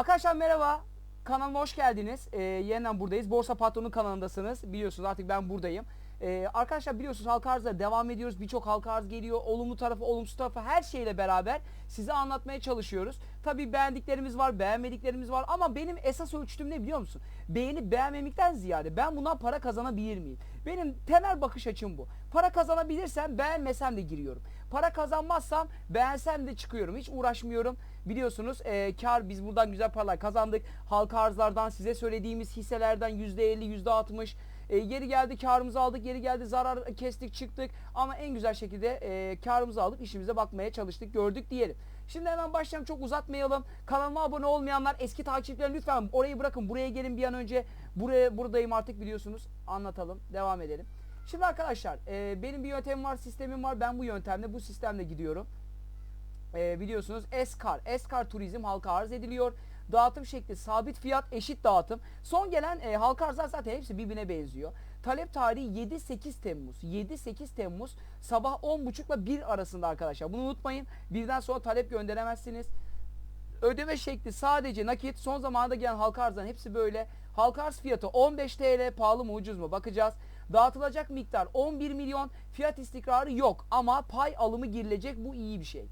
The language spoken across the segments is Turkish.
Arkadaşlar merhaba. Kanalıma hoş geldiniz. Ee, yeniden buradayız. Borsa Patronu kanalındasınız. Biliyorsunuz artık ben buradayım. Ee, arkadaşlar biliyorsunuz halka arzla devam ediyoruz. Birçok halka arz geliyor. Olumlu tarafı, olumsuz tarafı her şeyle beraber size anlatmaya çalışıyoruz. Tabii beğendiklerimiz var, beğenmediklerimiz var ama benim esas ölçtüğüm ne biliyor musun? Beğenip beğenmemekten ziyade ben bundan para kazanabilir miyim? Benim temel bakış açım bu. Para kazanabilirsem beğenmesem de giriyorum. Para kazanmazsam beğensem de çıkıyorum. Hiç uğraşmıyorum. Biliyorsunuz e, kar biz buradan güzel paralar kazandık. Halka arzlardan size söylediğimiz hisselerden %50, %60 e, geri geldi karımızı aldık, geri geldi zarar kestik çıktık ama en güzel şekilde e, karımızı aldık, işimize bakmaya çalıştık, gördük diyelim. Şimdi hemen başlayalım çok uzatmayalım. Kanalıma abone olmayanlar, eski takipçiler lütfen orayı bırakın. Buraya gelin bir an önce. Buraya buradayım artık biliyorsunuz. Anlatalım, devam edelim. Şimdi arkadaşlar e, benim bir yöntemim var, sistemim var. Ben bu yöntemle, bu sistemle gidiyorum. E, biliyorsunuz Eskar, Eskar Turizm halka arz ediliyor. Dağıtım şekli sabit fiyat eşit dağıtım. Son gelen e, halka arzlar zaten hepsi birbirine benziyor. Talep tarihi 7-8 Temmuz. 7-8 Temmuz sabah 10.30 ile 1 arasında arkadaşlar. Bunu unutmayın. Birden sonra talep gönderemezsiniz. Ödeme şekli sadece nakit. Son zamanlarda gelen halka arzların hepsi böyle. Halka arz fiyatı 15 TL pahalı mı ucuz mu bakacağız. Dağıtılacak miktar 11 milyon. Fiyat istikrarı yok ama pay alımı girilecek bu iyi bir şey.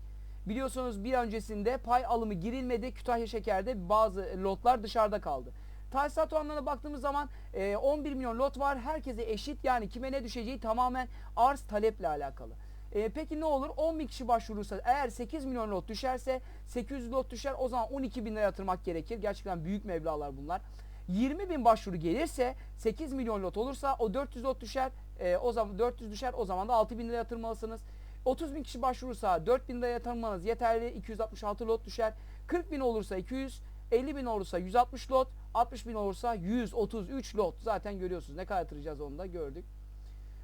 Biliyorsunuz bir öncesinde pay alımı girilmedi. Kütahya Şeker'de bazı lotlar dışarıda kaldı. Tahsisat oranlarına baktığımız zaman e, 11 milyon lot var. Herkese eşit yani kime ne düşeceği tamamen arz taleple alakalı. E, peki ne olur? 10 bin kişi başvurursa eğer 8 milyon lot düşerse 800 lot düşer o zaman 12 bin lira yatırmak gerekir. Gerçekten büyük meblağlar bunlar. 20 bin başvuru gelirse 8 milyon lot olursa o 400 lot düşer. E, o zaman 400 düşer o zaman da 6 bin lira yatırmalısınız. 30 bin kişi başvurursa 4 bin lira yatırmanız yeterli. 266 lot düşer. 40 bin olursa 200, 50 bin olursa 160 lot, 60 bin olursa 133 lot. Zaten görüyorsunuz ne kadar yatıracağız onu da gördük.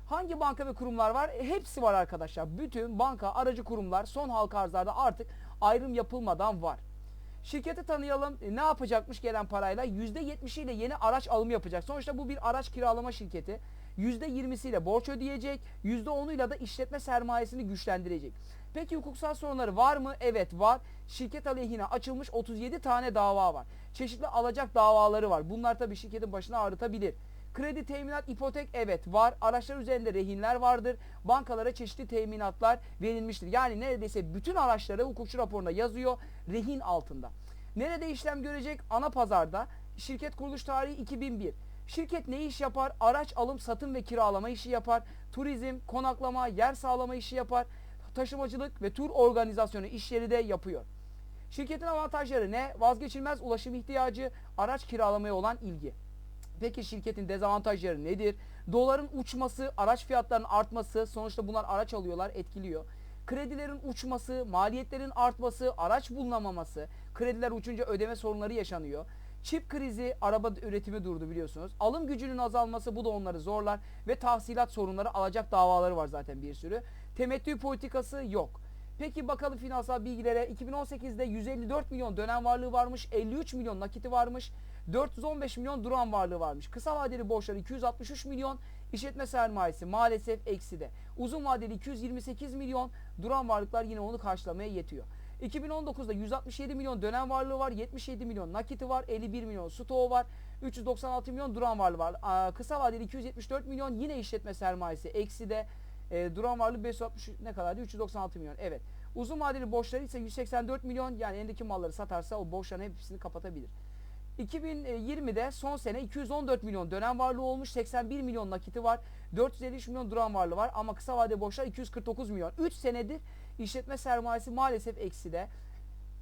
Hangi banka ve kurumlar var? E, Hepsi var arkadaşlar. Bütün banka, aracı kurumlar son halka arzlarda artık ayrım yapılmadan var. Şirketi tanıyalım. E, Ne yapacakmış gelen parayla? %70'iyle yeni araç alımı yapacak. Sonuçta bu bir araç kiralama şirketi. %20'siyle borç ödeyecek. %10'uyla da işletme sermayesini güçlendirecek. Peki hukuksal sorunları var mı? Evet var. Şirket aleyhine açılmış 37 tane dava var. Çeşitli alacak davaları var. Bunlar tabii şirketin başına ağrıtabilir. Kredi, teminat, ipotek evet var. Araçlar üzerinde rehinler vardır. Bankalara çeşitli teminatlar verilmiştir. Yani neredeyse bütün araçları hukukçu raporunda yazıyor rehin altında. Nerede işlem görecek? Ana pazarda. Şirket kuruluş tarihi 2001. Şirket ne iş yapar? Araç alım, satım ve kiralama işi yapar. Turizm, konaklama, yer sağlama işi yapar. Taşımacılık ve tur organizasyonu işleri de yapıyor. Şirketin avantajları ne? Vazgeçilmez ulaşım ihtiyacı, araç kiralamaya olan ilgi. Peki şirketin dezavantajları nedir? Doların uçması, araç fiyatlarının artması, sonuçta bunlar araç alıyorlar, etkiliyor. Kredilerin uçması, maliyetlerin artması, araç bulunamaması, krediler uçunca ödeme sorunları yaşanıyor. Çip krizi, araba üretimi durdu biliyorsunuz. Alım gücünün azalması bu da onları zorlar ve tahsilat sorunları alacak davaları var zaten bir sürü. Temettü politikası yok. Peki bakalım finansal bilgilere. 2018'de 154 milyon dönem varlığı varmış, 53 milyon nakiti varmış, 415 milyon duran varlığı varmış. Kısa vadeli borçları 263 milyon, işletme sermayesi maalesef ekside. Uzun vadeli 228 milyon, duran varlıklar yine onu karşılamaya yetiyor. 2019'da 167 milyon dönem varlığı var, 77 milyon nakiti var, 51 milyon stoğu var, 396 milyon duran varlığı var. Kısa vadeli 274 milyon yine işletme sermayesi ekside. E, duran varlığı 560 ne kadardı? 396 milyon. Evet. Uzun vadeli borçları ise 184 milyon. Yani elindeki malları satarsa o borçların hepsini kapatabilir. 2020'de son sene 214 milyon dönem varlığı olmuş. 81 milyon nakiti var. 453 milyon duran varlığı var. Ama kısa vadeli borçlar 249 milyon. 3 senedir işletme sermayesi maalesef ekside.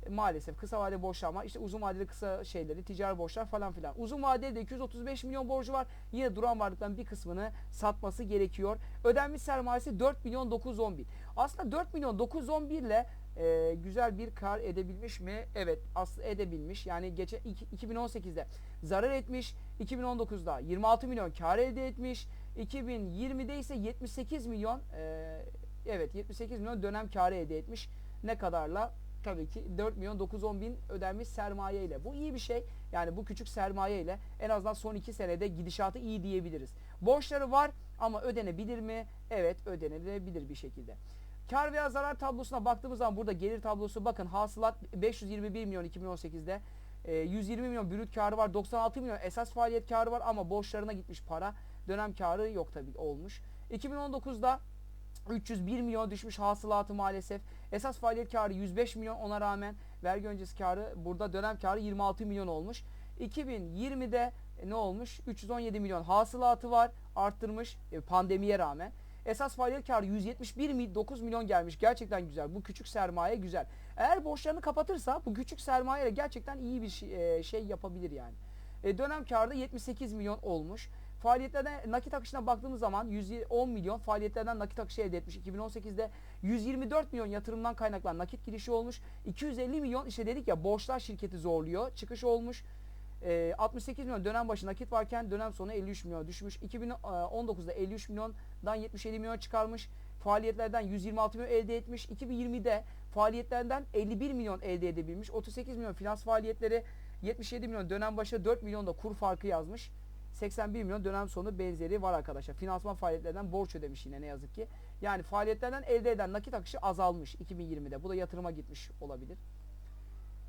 E, Maalesef kısa vadeli borçlar ama işte uzun vadeli kısa şeyleri, ticari borçlar falan filan. Uzun vadeli de 235 milyon borcu var. Yine duran varlıkların bir kısmını satması gerekiyor. Ödenmiş sermayesi 4 milyon 910 bin. Aslında 4 milyon 911 ile e, güzel bir kar edebilmiş mi? Evet aslında edebilmiş. Yani geçen iki- 2018'de zarar etmiş. 2019'da 26 milyon kar elde etmiş. 2020'de ise 78 milyon e, evet 78 milyon dönem karı elde etmiş. Ne kadarla? Tabii ki 4 milyon 910 bin ödenmiş sermaye ile. Bu iyi bir şey. Yani bu küçük sermaye ile en azından son 2 senede gidişatı iyi diyebiliriz. Borçları var ama ödenebilir mi? Evet ödenebilir bir şekilde. Kar veya zarar tablosuna baktığımız zaman burada gelir tablosu bakın hasılat 521 milyon 2018'de. E, 120 milyon brüt karı var. 96 milyon esas faaliyet karı var ama borçlarına gitmiş para. Dönem karı yok tabii olmuş. 2019'da 301 milyon düşmüş hasılatı maalesef. Esas faaliyet karı 105 milyon ona rağmen vergi öncesi karı burada dönem karı 26 milyon olmuş. 2020'de ne olmuş? 317 milyon hasılatı var arttırmış e, pandemiye rağmen. Esas faaliyet karı 171 milyon gelmiş. Gerçekten güzel. Bu küçük sermaye güzel. Eğer borçlarını kapatırsa bu küçük sermaye gerçekten iyi bir şey, e, şey yapabilir yani. E, dönem karı da 78 milyon olmuş. Faaliyetlerden nakit akışına baktığımız zaman 110 milyon faaliyetlerden nakit akışı elde etmiş. 2018'de 124 milyon yatırımdan kaynaklanan nakit girişi olmuş. 250 milyon işte dedik ya borçlar şirketi zorluyor. Çıkış olmuş. E, 68 milyon dönem başı nakit varken dönem sonu 53 milyon düşmüş. 2019'da 53 milyondan 77 milyon çıkarmış. Faaliyetlerden 126 milyon elde etmiş. 2020'de faaliyetlerden 51 milyon elde edebilmiş. 38 milyon finans faaliyetleri 77 milyon dönem başı 4 milyon da kur farkı yazmış. 81 milyon dönem sonu benzeri var arkadaşlar. Finansman faaliyetlerden borç ödemiş yine ne yazık ki. Yani faaliyetlerden elde eden nakit akışı azalmış 2020'de. Bu da yatırıma gitmiş olabilir.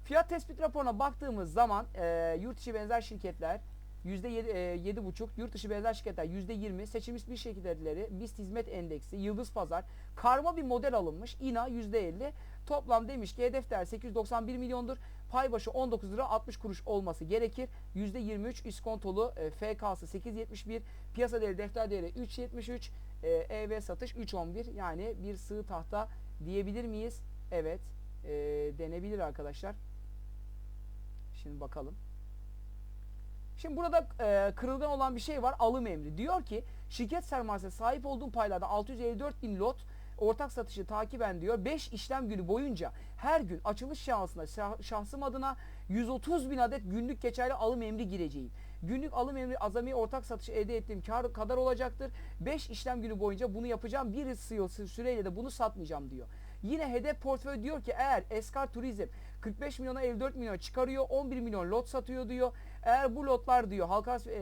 Fiyat tespit raporuna baktığımız zaman e, yurt içi benzer şirketler %7,5, yurt dışı benzer şirketler %20, seçilmiş bir şirketleri, BIST hizmet endeksi, Yıldız Pazar, karma bir model alınmış, İNA %50. Toplam demiş ki hedef değer 891 milyondur. Pay başı 19 lira 60 kuruş olması gerekir. %23 iskontolu e, FK'sı 8.71, piyasa değeri defter değeri 3.73, e, EV satış 3.11 yani bir sığ tahta diyebilir miyiz? Evet e, denebilir arkadaşlar. Şimdi bakalım. Şimdi burada e, kırılgan olan bir şey var. Alım emri. Diyor ki şirket sermayesine sahip olduğum paylarda 654 bin lot ortak satışı takiben diyor 5 işlem günü boyunca her gün açılış şansına şah- şahsım adına 130 bin adet günlük geçerli alım emri gireceğim. Günlük alım emri azami ortak satışı elde ettiğim kar kadar olacaktır. 5 işlem günü boyunca bunu yapacağım. Bir yıl süreyle de bunu satmayacağım diyor. Yine hedef portföy diyor ki eğer Eskar Turizm 45 milyona 54 milyon çıkarıyor 11 milyon lot satıyor diyor. Eğer bu lotlar diyor halka e,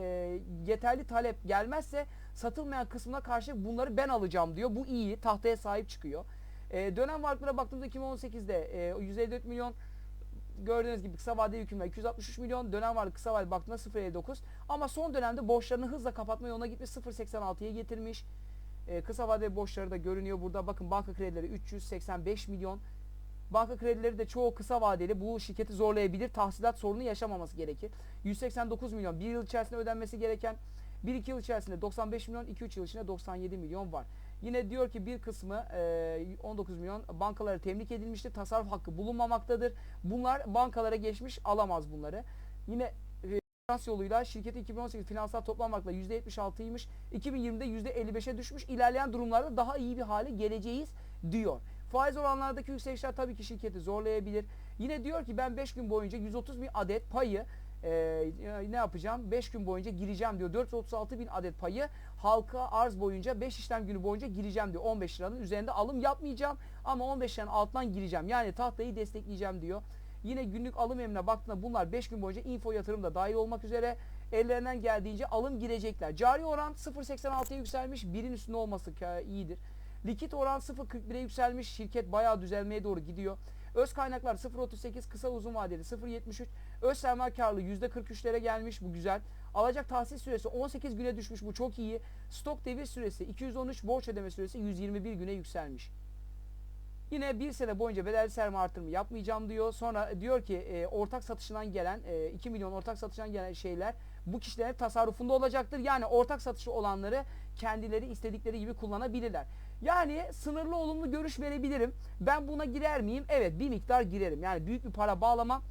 yeterli talep gelmezse satılmayan kısmına karşı bunları ben alacağım diyor. Bu iyi tahtaya sahip çıkıyor. E, dönem varlıklara baktığımızda 2018'de e, 154 milyon gördüğünüz gibi kısa vadeli hükümler 263 milyon dönem varlık kısa vadeli baktığında 0.59 ama son dönemde borçlarını hızla kapatma yoluna gitmiş 0.86'ya getirmiş. E, kısa vadeli borçları da görünüyor burada. Bakın banka kredileri 385 milyon. Banka kredileri de çoğu kısa vadeli. Bu şirketi zorlayabilir. Tahsilat sorunu yaşamaması gerekir. 189 milyon. Bir yıl içerisinde ödenmesi gereken 1-2 yıl içerisinde 95 milyon, 2-3 yıl içinde 97 milyon var. Yine diyor ki bir kısmı e, 19 milyon bankalara temlik edilmiştir. Tasarruf hakkı bulunmamaktadır. Bunlar bankalara geçmiş alamaz bunları. Yine finans yoluyla şirketi 2018 finansal toplam varlıkla %76'ymış. 2020'de %55'e düşmüş. İlerleyen durumlarda daha iyi bir hale geleceğiz diyor. Faiz oranlardaki yükselişler tabii ki şirketi zorlayabilir. Yine diyor ki ben 5 gün boyunca 130 bin adet payı e, ne yapacağım? 5 gün boyunca gireceğim diyor. 436 bin adet payı halka arz boyunca 5 işlem günü boyunca gireceğim diyor. 15 liranın üzerinde alım yapmayacağım ama 15 liranın altından gireceğim. Yani tahtayı destekleyeceğim diyor. Yine günlük alım emrine baktığında bunlar 5 gün boyunca info yatırım da dahil olmak üzere ellerinden geldiğince alım girecekler. Cari oran 0.86'ya yükselmiş. Birin üstünde olması iyidir. Likit oran 0.41'e yükselmiş. Şirket bayağı düzelmeye doğru gidiyor. Öz kaynaklar 0.38, kısa uzun vadeli 0.73. Öz sermaye karlılığı %43'lere gelmiş. Bu güzel. Alacak tahsis süresi 18 güne düşmüş. Bu çok iyi. Stok devir süresi 213, borç ödeme süresi 121 güne yükselmiş. Yine bir sene boyunca bedelli sermaye artırımı yapmayacağım diyor. Sonra diyor ki e, ortak satışından gelen e, 2 milyon ortak satışından gelen şeyler bu kişilerin tasarrufunda olacaktır. Yani ortak satışı olanları kendileri istedikleri gibi kullanabilirler. Yani sınırlı olumlu görüş verebilirim. Ben buna girer miyim? Evet bir miktar girerim. Yani büyük bir para bağlamam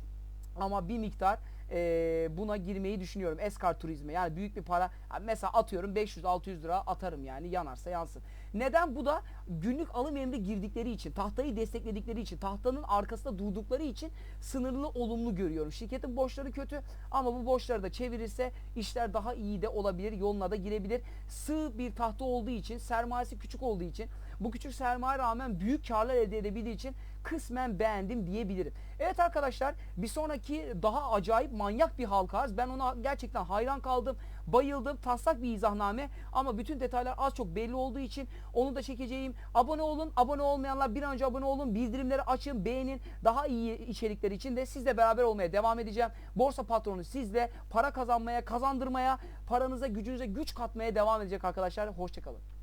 ama bir miktar e, buna girmeyi düşünüyorum. Eskar turizme yani büyük bir para mesela atıyorum 500-600 lira atarım yani yanarsa yansın. Neden? Bu da günlük alım emri girdikleri için, tahtayı destekledikleri için, tahtanın arkasında durdukları için sınırlı olumlu görüyorum. Şirketin borçları kötü ama bu borçları da çevirirse işler daha iyi de olabilir, yoluna da girebilir. Sığ bir tahta olduğu için, sermayesi küçük olduğu için, bu küçük sermaye rağmen büyük karlar elde edebildiği için kısmen beğendim diyebilirim. Evet arkadaşlar bir sonraki daha acayip manyak bir halka arz. Ben ona gerçekten hayran kaldım. Bayıldım. Taslak bir izahname ama bütün detaylar az çok belli olduğu için onu da çekeceğim. Abone olun. Abone olmayanlar bir an önce abone olun. Bildirimleri açın, beğenin. Daha iyi içerikler için de sizle beraber olmaya devam edeceğim. Borsa patronu sizle para kazanmaya, kazandırmaya, paranıza, gücünüze güç katmaya devam edecek arkadaşlar. Hoşçakalın.